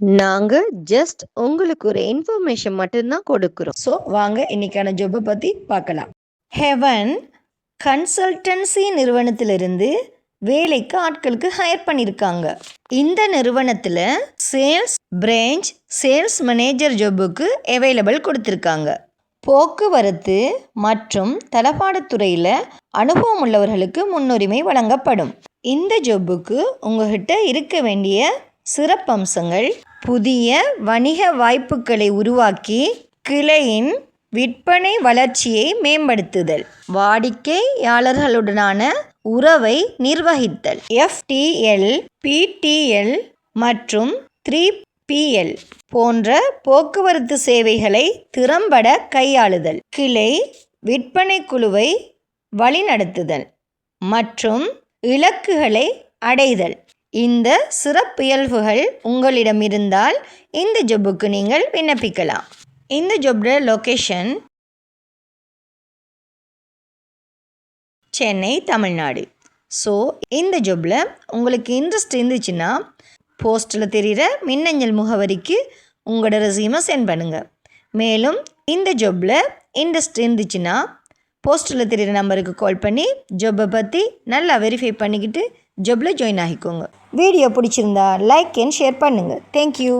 நாங்க ஜஸ்ட் உங்களுக்கு ஒரு இன்ஃபர்மேஷன் மட்டும்தான் கொடுக்குறோம். ஸோ வாங்க இன்னைக்கான ஜாப்பை பத்தி பார்க்கலாம். ஹெவன் கன்சல்டன்சி நிறுவனத்திலிருந்து வேலைக்கு ஆட்களுக்கு ஹையர் பண்ணியிருக்காங்க இந்த நிறுவனத்தில் சேல்ஸ் பிரான்ச் சேல்ஸ் மேனேஜர் ஜொப்புக்கு அவைலபிள் கொடுத்துருக்காங்க. போக்குவரத்து மற்றும் தளபாடத்துறையில் அனுபவம் உள்ளவர்களுக்கு முன்னுரிமை வழங்கப்படும். இந்த ஜொப்புக்கு உங்ககிட்ட இருக்க வேண்டிய சிறப்பம்சங்கள் புதிய வணிக வாய்ப்புகளை உருவாக்கி கிளையின் விற்பனை வளர்ச்சியை மேம்படுத்துதல். வாடிக்கையாளர்களுடனான உறவை நிர்வகித்தல். எஃப்டிஎல் பிடிஎல் மற்றும் த்ரீ பிஎல் போன்ற போக்குவரத்து சேவைகளை திறம்பட கையாளுதல். கிளை விற்பனை குழுவை வழிநடத்துதல் மற்றும் இலக்குகளை அடைதல். இந்த சிறப்பியல்புகள் உங்களிடம் இருந்தால் இந்த ஜொப்புக்கு நீங்கள் விண்ணப்பிக்கலாம். இந்த ஜொப்போட லொக்கேஷன் சென்னை தமிழ்நாடு. ஸோ இந்த ஜொப்பில் உங்களுக்கு இன்ட்ரெஸ்ட் இருந்துச்சுன்னா போஸ்ட்டில் தெரிகிற மின்னஞ்சல் முகவரிக்கு உங்களோட ரெசியூமை சென்ட் பண்ணுங்கள் மேலும் இந்த ஜொப்பில் இன்ட்ரெஸ்ட் இருந்துச்சுன்னா போஸ்ட்டில் தெரிகிற நம்பருக்கு கால் பண்ணி ஜொப்பை பற்றி நல்லா வெரிஃபை பண்ணிக்கிட்டு ஜொப்பில் ஜாயின் ஆகிக்கோங்க. வீடியோ பிடிச்சிருந்தா லைக் அண்ட் ஷேர் பண்ணுங்கள் தேங்க்யூ